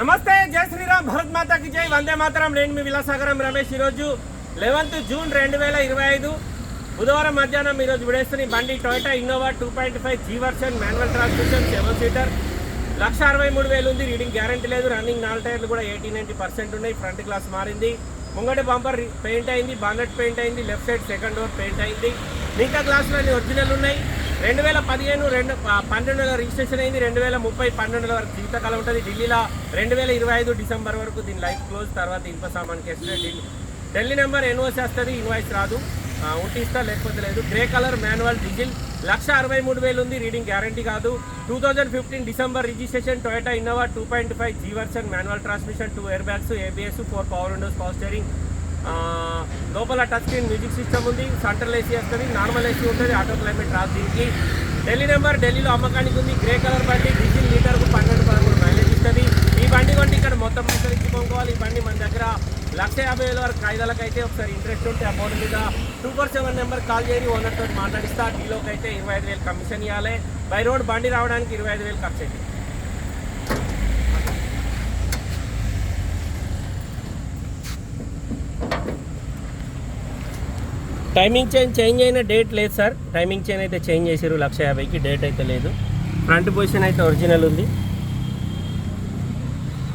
నమస్తే జై శ్రీరామ్ భరత్ మాతాకి జై. వందే మాతరం. నేను మీ విలాసాగరం రమేష్. ఈరోజు లెవెన్త్ జూన్ రెండు వేల ఇరవై ఐదు బుధవారం మధ్యాహ్నం ఈరోజు విడేస్తున్న బండి Toyota Innova two point five G version manual transmission seven seater. లక్ష అరవై మూడు వేలు ఉంది. రీడింగ్ గ్యారంటీ లేదు. రన్నింగ్ నాలుగు టైర్లు కూడా ఎయిటీ నైంటీ పర్సెంట్ ఉన్నాయి. ఫ్రంట్ గ్లాస్ మారింది. ముంగటి బంపర్ పెయింట్ అయింది. బానెట్ పెయింట్ అయింది. Left side second door paint అయింది. మిగతా గ్లాసులు అన్ని ఒరిజినల్ ఉన్నాయి. రెండు వేల పదిహేను రెండు పన్నెండులో పన్నెండు రిజిస్ట్రేషన్ అయింది. రెండు వేల ముప్పై పన్నెండు వరకు జీవితకాలం ఉంటుంది. ఢిల్లీలో రెండు వేల ఇరవై ఐదు డిసెంబర్ వరకు దీని లైఫ్ క్లోజ్ తర్వాత ఇన్ఫో సామాన్ ఢిల్లీ. ఢిల్లీ నెంబర్ ఎన్ఓసి వస్తుంది ఇన్వాయిస్ రాదు. ఆ, ఉంటే ఇస్తా లేకపోతే లేదు. Grey colour manual diesel. లక్ష అరవై మూడు వేలు ఉంది రీడింగ్ గ్యారంటీ కాదు. Two thousand fifteen December registration Toyota Innova two point five G version manual transmission two air bags ABS four power windows power steering. లోపల టచ్ స్క్రీన్ మ్యూజిక్ సిస్టమ్ ఉంది central AC వస్తుంది normal AC ఉంటుంది auto climate రాదు దీనికి. Delhi number ఢిల్లీలో అమ్మకానికి ఉంది grey colour బండి డీజిల్ లీటర్కు పన్నెండు పదమూడు మైలేజ్ ఇస్తుంది. ఈ బండి కొంటే ఇక్కడ మొత్తం పైసలు పంపుకోవాలి ఈ బండి మన దగ్గర లక్ష యాభై వేల వరకు కాయిదాలకు అయితే ఒకసారి ఇంట్రెస్ట్ ఉంటే అమౌంట్ మీద two four seven number call చేయని ఓనర్తో మాట్లాడిస్తా. డీలోకి అయితే ఇరవై ఐదు వేలు కమిషన్ ఇవ్వాలి బై రోడ్ బండి రావడానికి ఇరవై ఐదు వేలు ఖర్చు అయితే టైమింగ్ చైన్ చేంజ్ అయిన డేట్ లేదు సార్. టైమింగ్ చైన్ అయితే చేంజ్ చేశారు లక్ష యాభైకి డేట్ అయితే లేదు. ఫ్రంట్ పొజిషన్ అయితే ఒరిజినల్ ఉంది.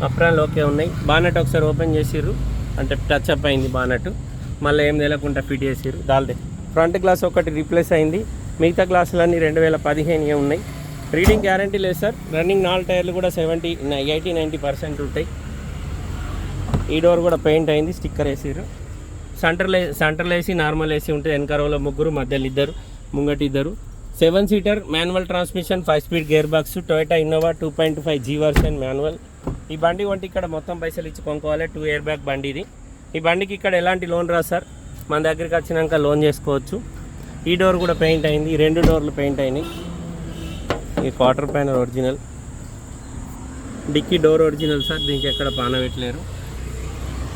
అప్రాన్ ఓకే ఉన్నాయి. బానట్ ఒకసారి ఓపెన్ చేసిర్రు. అంటే టచ్ అప్ అయింది బానట్. మళ్ళీ ఏం తెలియకుండా ఫిట్ చేసిర్రు. దాల్దే. ఫ్రంట్ గ్లాస్ ఒకటి రీప్లేస్ అయింది. మిగతా గ్లాసులన్నీ రెండు వేల పదిహేను ఉన్నాయి. రీడింగ్ గ్యారంటీ లేదు సార్. రన్నింగ్ నాలుగు టైర్లు కూడా సెవెంటీ ఎయిటీ నైంటీ పర్సెంట్ ఉంటాయి. ఈ డోర్ కూడా పెయింట్ అయింది. స్టిక్కర్ వేసిర్రు. సెంటర్లో సెంటర్లో ఏసీ నార్మల్ ఏసీ ఉంటే వెనకరవలో ముగ్గురు మధ్యలో ఇద్దరు ముంగటి ఇద్దరు. Seven seater manual transmission five speed gear box Toyota Innova two point five G version manual. ఈ బండి వంటి ఇక్కడ మొత్తం పైసలు ఇచ్చి కొనుక్కోవాలి టూ ఇయర్ బ్యాక్ బండి ఇది. ఈ బండికి ఇక్కడ ఎలాంటి లోన్ రాదు సార్. మన దగ్గరికి వచ్చినాక లోన్ చేసుకోవచ్చు. ఈ డోర్ కూడా పెయింట్ అయింది ఈ రెండు డోర్లు పెయింట్ అయినాయి. ఈ quarter panel original. Dickey door original sir దీనికి ఎక్కడ పాన పెట్టలేరు.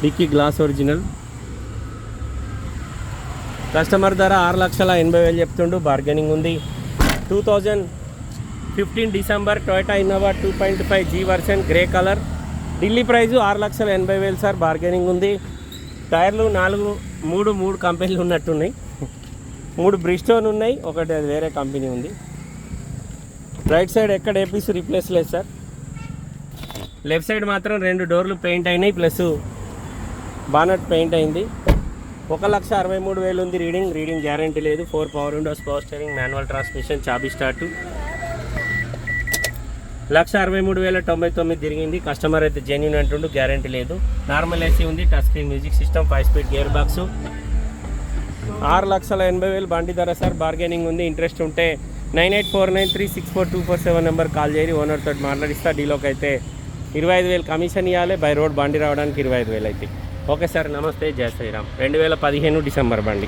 Dicky glass original. కస్టమర్ ధర ఆరు లక్షల ఎనభై వేలు చెప్తుండు బార్గెనింగ్ ఉంది. Two thousand fifteen December Toyota Innova two point five G version grey colour Delhi price ఆరు లక్షల ఎనభై వేలు సార్ బార్గెనింగ్ ఉంది. టైర్లు నాలుగు మూడు మూడు కంపెనీలు ఉన్నట్టున్నాయి. మూడు బ్రిస్టోన్ ఉన్నాయి ఒకటి అది వేరే కంపెనీ ఉంది. రైట్ సైడ్ ఎక్కడ ఏ రీప్లేస్ లేదు సార్. లెఫ్ట్ సైడ్ మాత్రం రెండు డోర్లు పెయింట్ అయినాయి ప్లస్ బానట్ పెయింట్ అయింది. ఒక లక్ష అరవై మూడు వేలు ఉంది రీడింగ్. రీడింగ్ గ్యారంటీ లేదు. Four power windows power steering manual transmission చాబీ start. లక్ష అరవై మూడు వేల తొంభై తొమ్మిది తిరిగింది. కస్టమర్ అయితే జెన్యున్ అంటుండు గ్యారంటీ లేదు. నార్మల్ ఏసీ ఉంది touch screen music system five speed gear box ఆరు లక్షల ఎనభై వేలు బండి ధర సార్ బార్గెనింగ్ ఉంది. ఇంట్రెస్ట్ ఉంటే nine eight four nine three six four two four seven number call చేయరి owner తోటి మాట్లాడిస్తా. డీలోకి అయితే ఇరవై ఐదు వేలు కమిషన్ ఇవ్వాలి బై రోడ్ బండి రావడానికి ఇరవై ఐదు వేలు అయితే. ఓకే సార్ నమస్తే జయ శ్రీరామ్. రెండు వేల పదిహేను డిసెంబర్ బండి.